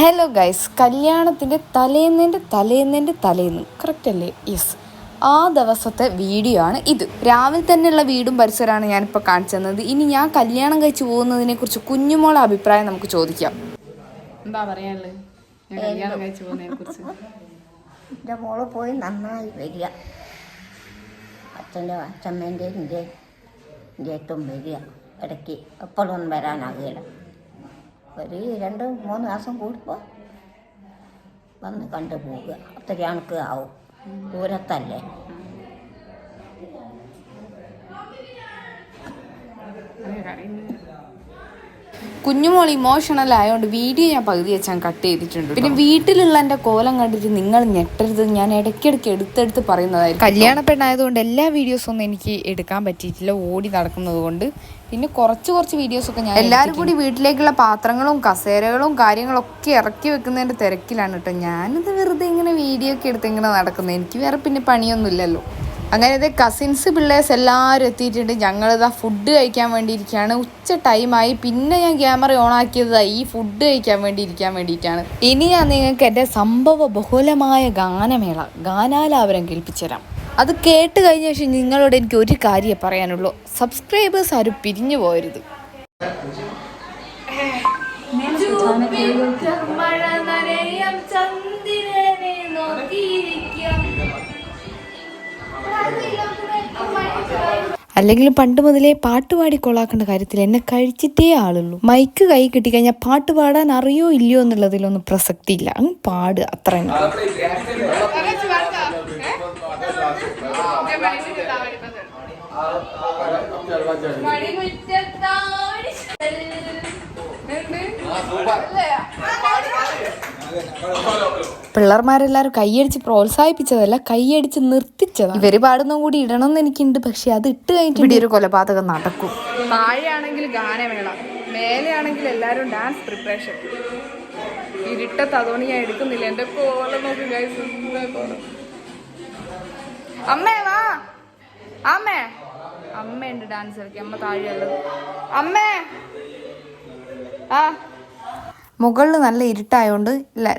Hello guys കല്യാണത്തിന്റെ തലേന്നേന്റെ തലേന്നേന്റെ തലേന്ന്. Correct അല്ലേ? യെസ് ആ ദിവസത്തെ വീഡിയോ ആണ് ഇത്. രാവിലെ തന്നെയുള്ള വീടും പരിസരമാണ് ഞാനിപ്പോൾ കാണിച്ചു തന്നത്. ഇനി ഞാൻ കല്യാണം കഴിച്ചു പോകുന്നതിനെ കുറിച്ച് കുഞ്ഞുമോളെ അഭിപ്രായം നമുക്ക് ചോദിക്കാം. എന്താ പറയാനുള്ളത്? ഞാൻ കല്യാണം കഴിച്ചു പോകുന്നതിനെ കുറിച്ച്. എന്റെ മോൾ പോയി നന്നായി വരിക. അച്ഛന്റെ അച്ഛമ്മേന്റെ എന്റെ എന്റെ ഏറ്റവും വരിക. ഇടയ്ക്ക് എപ്പോഴൊന്നും വരാനാകുകയില്ല. ഒരു രണ്ട് മൂന്ന് മാസം കൂടുമ്പോൾ വന്ന് കണ്ടു പോവുക. അത്ര കണക്ക് ആവും. ദൂരത്തല്ലേ? കുഞ്ഞുമോൾ ഇമോഷണൽ ആയതുകൊണ്ട് വീഡിയോ ഞാൻ പകുതി വെച്ചാൽ കട്ട് ചെയ്തിട്ടുണ്ട് പിന്നെ വീട്ടിലുള്ള എന്റെ കോലം കണ്ടിട്ട് നിങ്ങൾ ഞെട്ടരുത്. ഞാൻ ഇടയ്ക്കിടയ്ക്ക് എടുത്തെടുത്ത് പറയുന്നതായിരുന്നു കല്യാണ പെണ്ണായതുകൊണ്ട് എല്ലാ വീഡിയോസും ഒന്നും എനിക്ക് എടുക്കാൻ പറ്റിയിട്ടില്ല. ഓടി നടക്കുന്നത് കൊണ്ട്. പിന്നെ കുറച്ച് കുറച്ച് വീഡിയോസൊക്കെ ഞാൻ എല്ലാവരും കൂടി വീട്ടിലേക്കുള്ള പാത്രങ്ങളും കസേരകളും കാര്യങ്ങളൊക്കെ ഇറക്കി വെക്കുന്നതിന്റെ തിരക്കിലാണ് കേട്ടോ ഞാനിത് വെറുതെ ഇങ്ങനെ വീഡിയോ ഒക്കെ എടുത്ത് ഇങ്ങനെ നടക്കുന്നത്. എനിക്ക് വേറെ പിന്നെ പണിയൊന്നുമില്ലല്ലോ. അങ്ങനെ ഇത് കസിൻസ് പിള്ളേഴ്സ് എല്ലാവരും എത്തിയിട്ടുണ്ട്. ഞങ്ങളിതാ ഫുഡ് കഴിക്കാൻ വേണ്ടി ഇരിക്കുകയാണ് ഉച്ച ടൈമായി പിന്നെ ഞാൻ ക്യാമറ ഓൺ ആക്കിയത്. ഈ ഫുഡ് കഴിക്കാൻ വേണ്ടി ഇരിക്കാൻ വേണ്ടിയിട്ടാണ്. ഇനി ഞാൻ നിങ്ങൾക്ക് എന്റെ സംഭവ ബഹുലമായ ഗാനമേള ഗാനാലാപനം കേൾപ്പിച്ചുതരാം. അത് കേട്ട് കഴിഞ്ഞ ശേഷം നിങ്ങളോട് എനിക്ക് ഒരു കാര്യം പറയാനുള്ളൂ. സബ്സ്ക്രൈബേഴ്സ് ആരും പിരിഞ്ഞു പോയരുത് മഴ ചന്ദ്രനെ അല്ലെങ്കിലും പണ്ട് മുതലേ പാട്ട് പാടി കൊള്ളാക്കേണ്ട കാര്യത്തിൽ എന്നെ കഴിച്ചിട്ടേ ആളുള്ളൂ. മൈക്ക് കൈ കിട്ടിക്കഴിഞ്ഞാൽ പാട്ട് പാടാൻ അറിയോ ഇല്ലയോ എന്നുള്ളതിലൊന്നും പ്രസക്തിയില്ല. അങ്ങ് പാട് അത്ര തന്നെ. പിള്ളേർമാരെല്ലാരും കൈയടിച്ച് പ്രോത്സാഹിപ്പിച്ചതല്ല കൈയടിച്ച് നിർത്തിച്ചതാണ്. ഇവർ പാടുന്നതും കൂടി ഇടണം എന്ന് എനിക്കുണ്ട് പക്ഷെ അത് ഇട്ട് കഴിഞ്ഞിട്ട് ഇവിടെ ഒരു കൊലപാതകം നടക്കും. താഴെയാണെങ്കിൽ ഗാനമേള മേലെയാണെങ്കിൽ എല്ലാരും ഡാൻസ് പ്രിപ്പറേഷൻ ഇരുട്ടത്ത് അതുകൊണ്ട് ഞാൻ എടുക്കുന്നില്ല എന്റെ നോക്കി കോലം. അമ്മേ വാ. അമ്മേ. അമ്മയുണ്ട് ഡാൻസ് കളിക്കാൻ അമ്മ താഴെയുള്ളത്. അമ്മേ. ആ. മുകളിൽ നല്ല ഇരുട്ടായതുകൊണ്ട്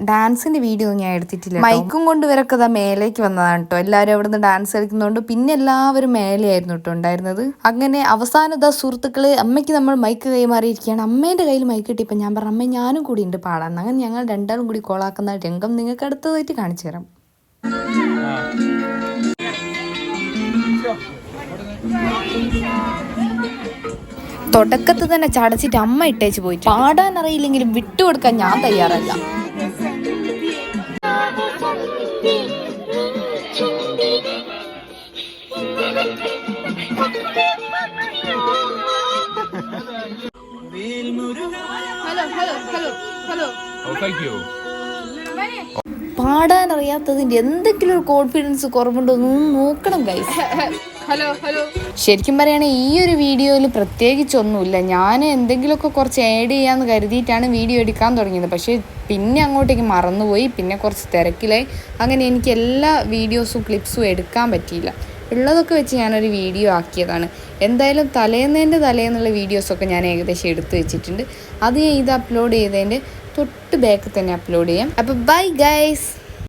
ഡാൻസിന്റെ വീഡിയോ ഞാൻ എടുത്തിട്ടില്ല മൈക്കും കൊണ്ട് ഇവരൊക്കെ ഇതാ മേലേക്ക് വന്നതാണ് കേട്ടോ. എല്ലാവരും അവിടുന്ന് ഡാൻസ് കളിക്കുന്നതുകൊണ്ട് പിന്നെ എല്ലാവരും മേലെയായിരുന്നു കേട്ടോ ഉണ്ടായിരുന്നത്. അങ്ങനെ അവസാനം ഇതാ സുഹൃത്തുക്കൾ അമ്മയ്ക്ക് നമ്മൾ മൈക്ക് കൈമാറിയിരിക്കുകയാണ്. അമ്മേന്റെ കയ്യിൽ മൈക്ക് കിട്ടിയപ്പോൾ ഞാൻ പറഞ്ഞു അമ്മ ഞാനും കൂടി ഉണ്ട് പാടാൻ. അങ്ങനെ ഞങ്ങൾ രണ്ടാളും കൂടി കോളാക്കുന്ന രംഗം നിങ്ങൾക്ക് അടുത്തതായിട്ട് കാണിച്ചു തരാം. തുടക്കത്ത് തന്നെ ചടച്ചിട്ട് അമ്മ ഇട്ടേച്ച് പോയിട്ട് പാടാൻ അറിയില്ലെങ്കിലും വിട്ടുകൊടുക്കാൻ ഞാൻ തയ്യാറല്ല. Hello hello thank you. പാടാൻ അറിയാത്തതിന്റെ എന്തെങ്കിലും ഒരു കോൺഫിഡൻസ് കുറവുണ്ടോ എന്നൊന്നും നോക്കണം ഗൈസ് ഹലോ ഹലോ. ശരിക്കും പറയുകയാണെങ്കിൽ ഈ ഒരു വീഡിയോയിൽ പ്രത്യേകിച്ചൊന്നുമില്ല. ഞാൻ എന്തെങ്കിലുമൊക്കെ കുറച്ച് ആഡ് ചെയ്യാന്ന് കരുതിയിട്ടാണ് വീഡിയോ എടുക്കാൻ തുടങ്ങിയത്. പക്ഷേ പിന്നെ അങ്ങോട്ടേക്ക് മറന്നുപോയി. പിന്നെ കുറച്ച് തിരക്കിലായി. അങ്ങനെ എനിക്ക് എല്ലാ വീഡിയോസും ക്ലിപ്സും എടുക്കാൻ പറ്റിയില്ല. ഉള്ളതൊക്കെ വെച്ച് ഞാനൊരു വീഡിയോ ആക്കിയതാണ്. എന്തായാലും തലേന്നതിന്റെ തലേന്നുള്ള വീഡിയോസൊക്കെ ഞാൻ ഏകദേശം എടുത്തു വെച്ചിട്ടുണ്ട്. അത് ഞാൻ ഇത് അപ്ലോഡ് ചെയ്തതിന്റെ തൊട്ട് ബാക്ക് തന്നെ അപ്ലോഡ് ചെയ്യാം. അപ്പോൾ ബൈ ഗൈസ്